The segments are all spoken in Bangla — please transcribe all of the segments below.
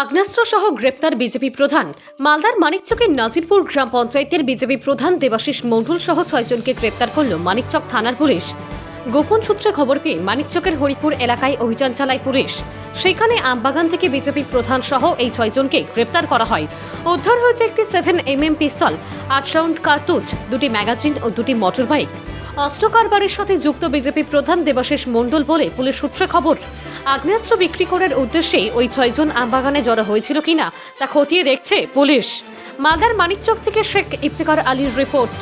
আগ্নেয়াস্ত্র সহ গ্রেপ্তার বিজেপি প্রধান। মালদার মানিকচকের নাজিরপুর গ্রাম পঞ্চায়েতের বিজেপি প্রধান দেবাশিস মণ্ডল সহ ছয়জনকে গ্রেপ্তার করল মানিকচক থানার পুলিশ। গোপন সূত্রে খবর পেয়ে মানিকচকের হরিপুর এলাকায় অভিযান চালায় পুলিশ। সেখানে আমবাগান থেকে বিজেপি প্রধান সহ এই ছয়জনকে গ্রেপ্তার করা হয়। উদ্ধার হয়েছে একটি সেভেন এম এম পিস্তল, আট রাউন্ড কার্তুজ, দুটি ম্যাগাজিন ও দুটি মোটর বাইক অস্ত্র কারবারের সাথে যুক্ত বিজেপি প্রধান দেবাশিস মণ্ডল বলে পুলিশ সূত্রে খবর। আগ্নেয়াস্ত্র বিক্রি করার উদ্দেশ্যেই ওই ছয়জন আমবাগানে জড়ো হয়েছিল কিনা তা খতিয়ে দেখছে পুলিশ। মালদার মানিকচক থেকে শেখ ইফতেকার আলীর রিপোর্ট।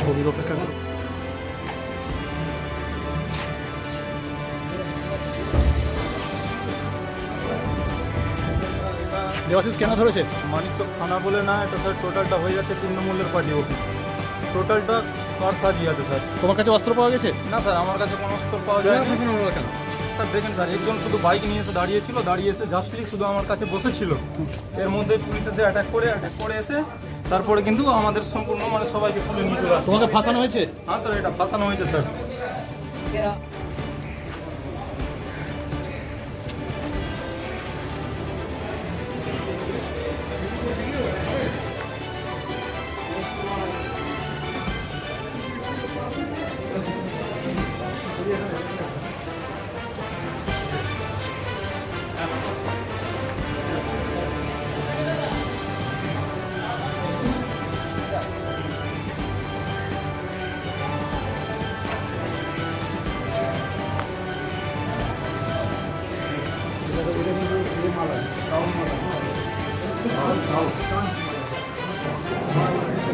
ছবির অপেক্ষা করো। দেবাশিস কেন ধরেছে? মানিকচক থানা বলে না এটা স্যার টোটালটা হয়ে যাচ্ছে তৃণমূলের পার্টি অফিস টোটালটা কার সাজিয়ে আছে স্যার তোমার কাছে অস্ত্র পাওয়া গেছে? না স্যার আমার কাছে কোনো অস্ত্র পাওয়া যায়নি। স্যার দেখেন স্যার একজন শুধু বাইক নিয়ে এসে দাঁড়িয়েছিল দাঁড়িয়ে এসে জাস্টলি শুধু আমার কাছে বসেছিল। এর মধ্যে পুলিশ এসে অ্যাটাক করে অ্যাটাক করে এসে তারপরে কিন্তু আমাদের সম্পূর্ণ মানে সবাইকে তুলে নিয়ে চলে আসে। তোমাকে ফাঁসানো হয়েছে? হ্যাঁ স্যার এটা ফাঁসানো হয়েছে স্যার।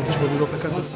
ছবির অপেক্ষা করো